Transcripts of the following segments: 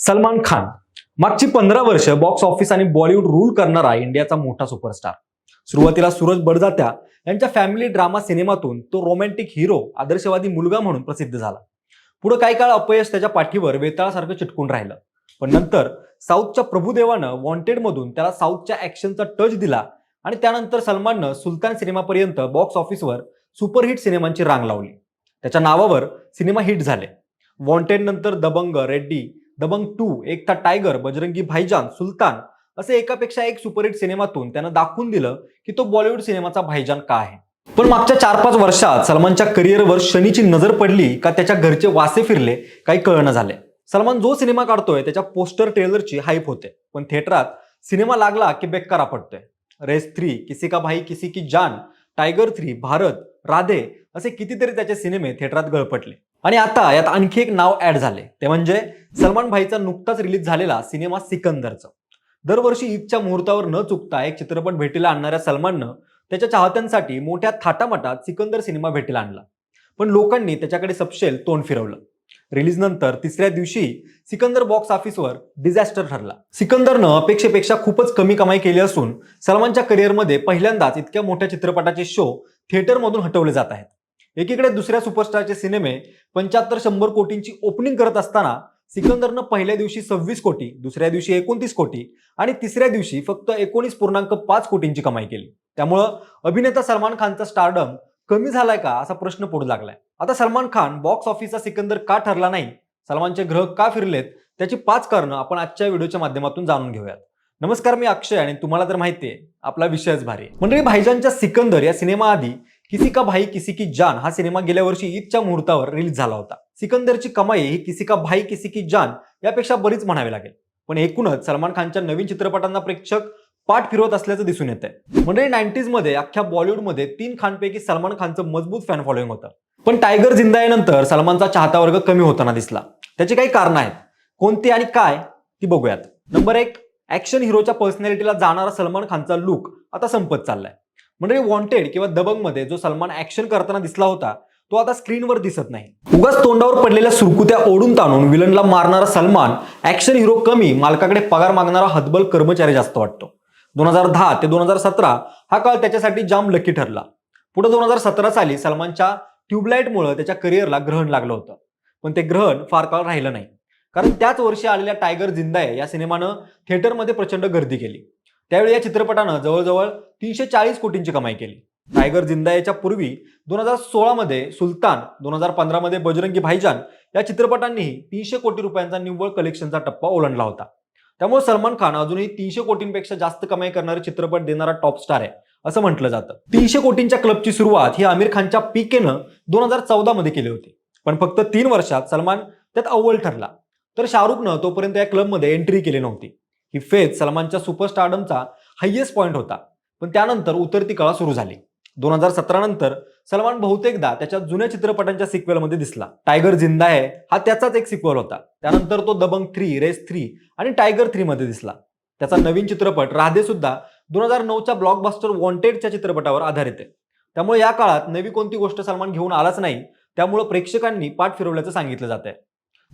सलमान खान मागची पंधरा वर्ष बॉक्स ऑफिस आणि बॉलिवूड रूल करणारा इंडियाचा मोठा सुपरस्टार सुरुवातीला सूरज बडजात्या यांच्या फॅमिली ड्रामा सिनेमातून तो रोमॅन्टिक हिरो आदर्शवादी मुलगा म्हणून प्रसिद्ध झाला. पुढे काही काळ अपयश त्याच्या पाठीवर वेताळासारखं चिटकून राहिलं. पण नंतर साऊथच्या प्रभुदेवानं वॉन्टेडमधून त्याला साऊथच्या ऍक्शनचा टच दिला आणि त्यानंतर सलमाननं सुलतान सिनेमापर्यंत बॉक्स ऑफिसवर सुपरहिट सिनेमांची रांग लावली. त्याच्या नावावर सिनेमा हिट झाले. वॉन्टेड नंतर दबंग रेड्डी दबंग टू एक था टायगर बजरंगी भाईजान सुलतान असे एकापेक्षा एक सुपरहिट सिनेमातून त्यानं दाखवून दिलं की तो बॉलिवूड सिनेमाचा भाईजान का आहे. पण मागच्या चार पाच वर्षात सलमानच्या करिअरवर शनीची नजर पडली का त्याच्या घरचे वासे फिरले काही कळणं झाले सलमान जो सिनेमा काढतोय त्याच्या पोस्टर ट्रेलरची हाईप होते. पण थिएटरात सिनेमा लागला की बेकार आपटतोय. रेस थ्री किसी का भाई किसी की जान टायगर थ्री भारत राधे असे कितीतरी त्याचे सिनेमे थिएटरात गळपटले. आणि आता यात आणखी एक नाव ऍड झाले ते म्हणजे सलमान भाईचा नुकताच रिलीज झालेला सिनेमा सिकंदरचं. दरवर्षी ईदच्या मुहूर्तावर न चुकता एक चित्रपट भेटीला आणणाऱ्या सलमाननं त्याच्या चाहत्यांसाठी मोठ्या थाटामाटात सिकंदर सिनेमा भेटीला आणला. पण लोकांनी त्याच्याकडे सपशेल तोंड फिरवलं. रिलीज नंतर तिसऱ्या दिवशी सिकंदर बॉक्स ऑफिसवर डिझास्टर ठरला. सिकंदरनं अपेक्षेपेक्षा खूपच कमी कमाई केली असून सलमानच्या करिअरमध्ये पहिल्यांदाच इतक्या मोठ्या चित्रपटाचे शो थिएटरमधून हटवले जात आहेत. एकीकडे दुसऱ्या सुपरस्टारचे सिनेमे पंच्याहत्तर शंभर कोटींची ओपनिंग करत असताना सिकंदरनं पहिल्या दिवशी सव्वीस कोटी दुसऱ्या दिवशी एकोणतीस कोटी आणि तिसऱ्या दिवशी फक्त एकोणीस पूर्णांक पाच कोटींची कमाई केली. त्यामुळं अभिनेता सलमान खानचा स्टारडम कमी झालाय का असा प्रश्न पुढे लागलाय. आता सलमान खान बॉक्स ऑफिसचा सिकंदर का ठरला नाही? सलमानचे ग्रह का फिरलेत? त्याची पाच कारणं आपण आजच्या व्हिडिओच्या माध्यमातून जाणून घेऊयात. नमस्कार मी अक्षय आणि तुम्हाला तर माहितीये आपला विषयच भारी म्हणजे भाईजानच्या सिकंदर या सिनेमाआधी किसी का भाई किसी की जान हा सिनेमा गेल्या वर्षी ईदच्या मुहूर्तावर रिलीज झाला होता. सिकंदरची कमाई ही किसी का भाई किसी की जान यापेक्षा बरीच म्हणावी लागेल. पण एकूणच सलमान खानच्या नवीन चित्रपटांना प्रेक्षक पाठ फिरवत असल्याचं दिसून येत आहे म्हणजे नाईन्टीजमध्ये अख्ख्या बॉलिवूडमध्ये तीन खानपैकी सलमान खानचं मजबूत फॅन फॉलोईंग होतं. पण टायगर जिंदा येनंतर सलमानचा चाहता वर्ग कमी होताना दिसला. त्याची काही कारणं आहेत. कोणती आणि काय ती बघूयात. नंबर एक ऍक्शन हिरोच्या पर्सनॅलिटीला जाणारा सलमान खानचा लुक आता संपत चाललाय. म्हणजे वॉन्टेड किंवा दबंगमध्ये जो सलमान ऍक्शन करताना दिसला होता तो आता स्क्रीनवर दिसत नाही. उगाच तोंडावर पडलेल्या सुरकुत्या ओढून ताणून विलनला मारणारा सलमान ऍक्शन हिरो कमी मालकाकडे पगार मागणारा हतबल कर्मचारी जास्त वाटतो. दोन हजार दहा ते दोन हजार सतरा हा काळ त्याच्यासाठी जाम लकी ठरला. पुढे दोन हजार सतरा साली सलमानच्या ट्यूबलाईटमुळे त्याच्या करिअरला ग्रहण लागलं होतं. पण ते ग्रहण फार काळ राहिलं नाही. कारण त्याच वर्षी आलेल्या टायगर जिंदाय या सिनेमानं थिएटरमध्ये प्रचंड गर्दी केली. त्यावेळी या चित्रपटानं जवळजवळ तीनशे चाळीस कोटींची कमाई केली. टायगर जिंदायाच्या पूर्वी दोन हजार सोळामध्ये सुलतान दोन हजार पंधरामध्ये बजरंगी भाईजान या चित्रपटांनीही तीनशे कोटी रुपयांचा निव्वळ कलेक्शनचा टप्पा ओलांडला होता. त्यामुळे सलमान खान अजूनही तीनशे कोटींपेक्षा जास्त कमाई करणारे चित्रपट देणारा टॉप स्टार आहे असं म्हटलं जातं. तीनशे कोटींच्या क्लबची सुरुवात ही आमिर खानच्या पीकेनं दोन हजार चौदा मध्ये केली होती. पण फक्त तीन वर्षात सलमान त्यात अव्वल ठरला. तर शाहरुखनं तोपर्यंत या क्लबमध्ये एंट्री केली नव्हती. ही फेज सलमानच्या सुपरस्टारडमचा हायेस्ट पॉईंट होता. पण त्यानंतर उतरती कळा सुरू झाली. दोन हजार सतरा नंतर सलमान बहुतेकदा त्याच्या जुन्या चित्रपटांच्या सिक्वेलमध्ये दिसला. टायगर जिंदा आहे हा त्याचाच एक सिक्वेल होता. त्यानंतर तो दबंग थ्री रेस थ्री आणि टायगर थ्री मध्ये दिसला. त्याचा नवीन चित्रपट राधे सुद्धा दोन हजार नऊच्या ब्लॉकबस्टर वॉन्टेडच्या चित्रपटावर आधारित आहे. त्यामुळे या काळात नवी कोणती गोष्ट सलमान घेऊन आलाच नाही त्यामुळे प्रेक्षकांनी पाठ फिरवल्याचं सांगितलं जात आहे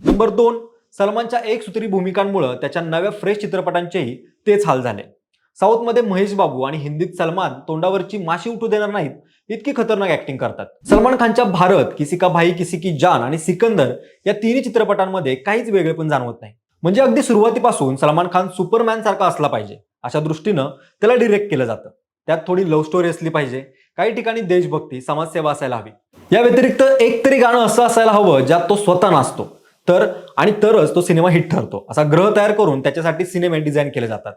नंबर दोन सलमानच्या एकसूत्री भूमिकांमुळे त्याच्या नव्या फ्रेश चित्रपटांचेही तेच हाल झाले. साऊथमध्ये महेश बाबू आणि हिंदीत सलमान तोंडावरची माशी उठू देणार नाहीत इतकी खतरनाक ऍक्टिंग करतात. सलमान खानच्या भारत किसी का भाई किसी की जान आणि सिकंदर या तिन्ही चित्रपटांमध्ये काहीच वेगळेपण जाणवत नाही. म्हणजे अगदी सुरुवातीपासून सलमान खान सुपरमॅन सारखा असला पाहिजे अशा दृष्टीनं त्याला डिरेक्ट केलं जातं. त्यात थोडी लव्ह स्टोरी असली पाहिजे काही ठिकाणी देशभक्ती समाजसेवा असायला हवी. या व्यतिरिक्त एक तरी गाणं असं असायला हवं ज्यात तो स्वतः नाचतो. तर आणि तरच तो सिनेमा हिट ठरतो. असा ग्रह तयार करून त्याच्यासाठी सिनेमे डिझाईन केले जातात.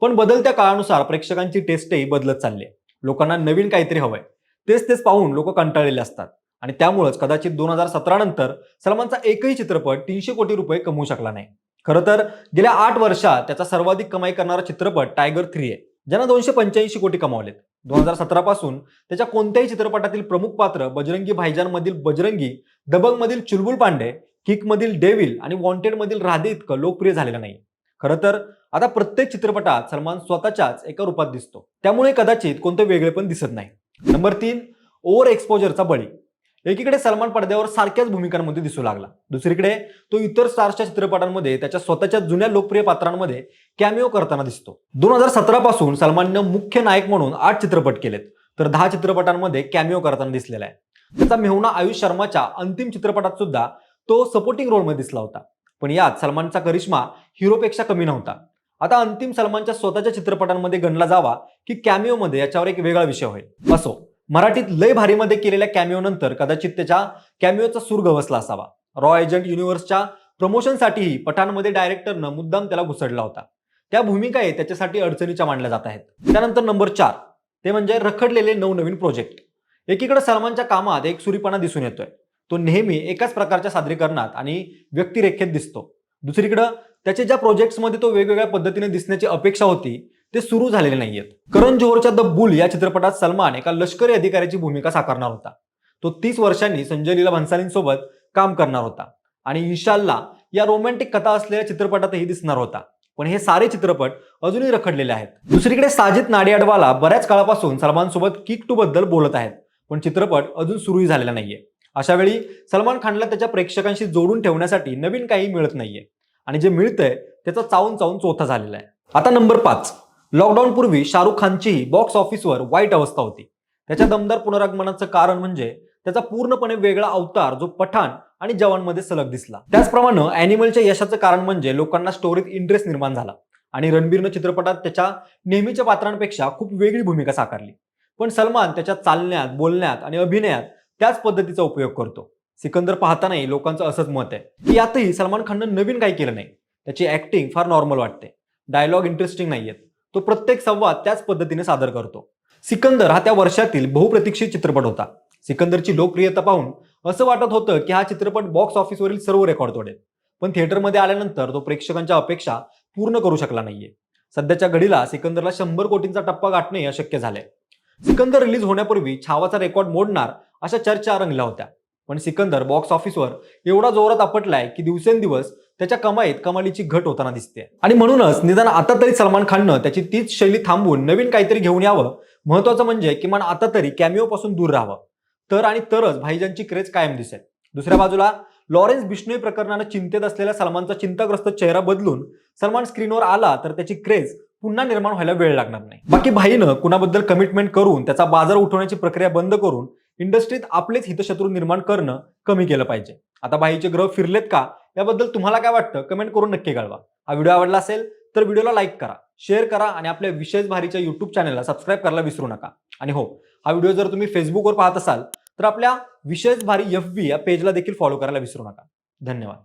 पण बदलत्या काळानुसार प्रेक्षकांची टेस्टही बदलत चालली आहे. लोकांना नवीन काहीतरी हवंय. तेच तेच पाहून लोक कंटाळलेले असतात. आणि त्यामुळेच कदाचित दोन हजार सतरा नंतर सलमानचा एकही चित्रपट तीनशे कोटी रुपये कमवू शकला नाही. खरं तर गेल्या आठ वर्षात त्याचा सर्वाधिक कमाई करणारा चित्रपट टायगर थ्री आहे ज्यानं दोनशे पंच्याऐंशी कोटी कमावलेत. दोन हजार सतरा पासून त्याच्या कोणत्याही चित्रपटातील प्रमुख पात्र बजरंगी भाईजान मधील बजरंगी दबंग मधील चुलबुल पांडे किकमधील डेव्हिल आणि वॉन्टेडमधील राधे इतकं लोकप्रिय झालेलं नाही. खरं तर आता प्रत्येक चित्रपटात सलमान स्वतःच्याच एका रूपात दिसतो. त्यामुळे कदाचित कोणतं वेगळे पण दिसत नाही. नंबर तीन ओव्हर एक्सपोजरचा बळी. एकीकडे सलमान पडद्यावर सारख्याच भूमिकांमध्ये दिसू लागला. दुसरीकडे तो इतर स्टार्सच्या चित्रपटांमध्ये त्याच्या स्वतःच्या जुन्या लोकप्रिय पात्रांमध्ये कॅमिओ करताना दिसतो. दोन हजार सतरा पासून सलमाननं मुख्य नायक म्हणून आठ चित्रपट केलेत. तर दहा चित्रपटांमध्ये कॅमिओ करताना दिसलेला आहे. त्याचा मेहुणा आयुष शर्माच्या अंतिम चित्रपटात सुद्धा तो सपोर्टिंग रोलमध्ये दिसला होता. पण यात सलमानचा करिश्मा हिरोपेक्षा कमी नव्हता. आता अंतिम सलमानच्या स्वतःच्या चित्रपटांमध्ये गणला जावा की कॅमिओमध्ये याच्यावर एक वेगळा विषय होईल असो मराठीत लय भारीमध्ये केलेल्या कॅमिओ नंतर कदाचित त्याच्या कॅमिओचा सूर गवसला असावा. रॉ एजंट युनिव्हर्सच्या प्रमोशनसाठीही पठाणमध्ये डायरेक्टरनं मुद्दाम त्याला घुसडला होता. त्या भूमिकाही त्याच्यासाठी अडचणीच्या मांडल्या जात आहेत. त्यानंतर नंबर चार ते म्हणजे रखडलेले नवनवीन प्रोजेक्ट एकीकडे सलमानच्या कामात एक सुरीपणा दिसून येतोय. तो नेहमी एकाच प्रकारच्या सादरीकरणात आणि व्यक्तिरेखेत दिसतो. दुसरीकडं त्याच्या ज्या प्रोजेक्ट्समध्ये तो वेगवेगळ्या पद्धतीने दिसण्याची अपेक्षा होती ते सुरू झालेले नाहीयेत. करण जोहरच्या द बुल या चित्रपटात सलमान एका लष्करी अधिकाऱ्याची भूमिका साकारणार होता. तो तीस वर्षांनी संजय लीला भन्सालींसोबत काम करणार होता आणि इन्शाल्ला या रोमॅन्टिक कथा असलेल्या चित्रपटातही दिसणार होता. पण हे सारे चित्रपट अजूनही रखडलेले आहेत. दुसरीकडे साजिद नाडियाडवाला बऱ्याच काळापासून सलमान सोबत किक टू बद्दल बोलत आहेत. पण चित्रपट अजून सुरूही झालेला नाहीये. अशा वेळी सलमान खानला त्याच्या प्रेक्षकांशी जोडून ठेवण्यासाठी नवीन काही मिळत नाहीये. आणि जे मिळतंय त्याचा चावून चावून चोथा झालेला आहे. आता नंबर पाच. लॉकडाऊन पूर्वी शाहरुख खानचीही बॉक्स ऑफिसवर वाईट अवस्था होती. त्याच्या दमदार पुनरागमनाचं कारण म्हणजे त्याचा पूर्णपणे वेगळा अवतार जो पठाण आणि जवानमध्ये सलग दिसला. त्याचप्रमाणे अॅनिमलच्या यशाचं कारण म्हणजे लोकांना स्टोरीत इंटरेस्ट निर्माण झाला. आणि रणबीरनं चित्रपटात त्याच्या नेहमीच्या पात्रांपेक्षा खूप वेगळी भूमिका साकारली. पण सलमान त्याच्या चालण्यात बोलण्यात आणि अभिनयात त्याच पद्धतीचा उपयोग करतो. सिकंदर पाहतानाही लोकांचं असंच मत आहे की यातही सलमान खाननं नवीन काही केलं नाही. त्याची ऍक्टिंग फार नॉर्मल वाटते. डायलॉग इंटरेस्टिंग नाही आहेत तो प्रत्येक संवाद त्याच पद्धतीने सादर करतो. सिकंदर हा त्या वर्षातील बहुप्रतीक्षित चित्रपट होता. सिकंदरची लोकप्रियता पाहून असं वाटत होतं की हा चित्रपट बॉक्स ऑफिसवरील सर्व रेकॉर्ड तोडेल. पण थिएटरमध्ये आल्यानंतर तो प्रेक्षकांच्या अपेक्षा पूर्ण करू शकला नाहीये. सध्याच्या घडीला सिकंदरला शंभर कोटींचा टप्पा गाठणे अशक्य झाले सिकंदर रिलीज होण्यापूर्वी छावाचा रेकॉर्ड मोडणार अशा चर्चा रंगल्या होत्या. पण सिकंदर बॉक्स ऑफिसवर एवढा जोरात आपटलाय की दिवसेंदिवस त्याच्या कमाईत कमालीची घट होताना दिसते आणि म्हणूनच निदान आता तरी सलमान खाननं त्याची तीच शैली थांबवून नवीन काहीतरी घेऊन यावं. महत्वाचं म्हणजे किमान आता तरी कॅमिओ पासून दूर राहावं. तर आणि तरच भाईजानची क्रेज कायम दिसेल. दुसऱ्या बाजूला लॉरेन्स बिश्नोई प्रकरणानं चिंतेत असलेल्या सलमानचा चिंताग्रस्त चेहरा बदलून सलमान स्क्रीनवर आला तर त्याची क्रेज पुन्हा निर्माण व्हायला वेळ लागणार नाही. बाकी भाईनं कुणाबद्दल कमिटमेंट करून त्याचा बाजार उठवण्याची प्रक्रिया बंद करून इंडस्ट्रीत आपलेच हितशत्रू निर्माण करणं कमी केलं पाहिजे. आता बाईचे ग्रह फिरलेत का? याबद्दल तुम्हाला काय वाटतं? कमेंट करून नक्की कळवा. हा व्हिडिओ आवडला असेल तर व्हिडिओला लाईक करा शेअर करा आणि आपल्या विशेष भारीच्या युट्यूब चॅनलला सबस्क्राईब करायला विसरू नका. आणि हो हा व्हिडिओ जर तुम्ही फेसबुकवर पाहत असाल तर आपल्या विशेष भारी एफ बी या पेजला देखील फॉलो करायला विसरू नका. धन्यवाद.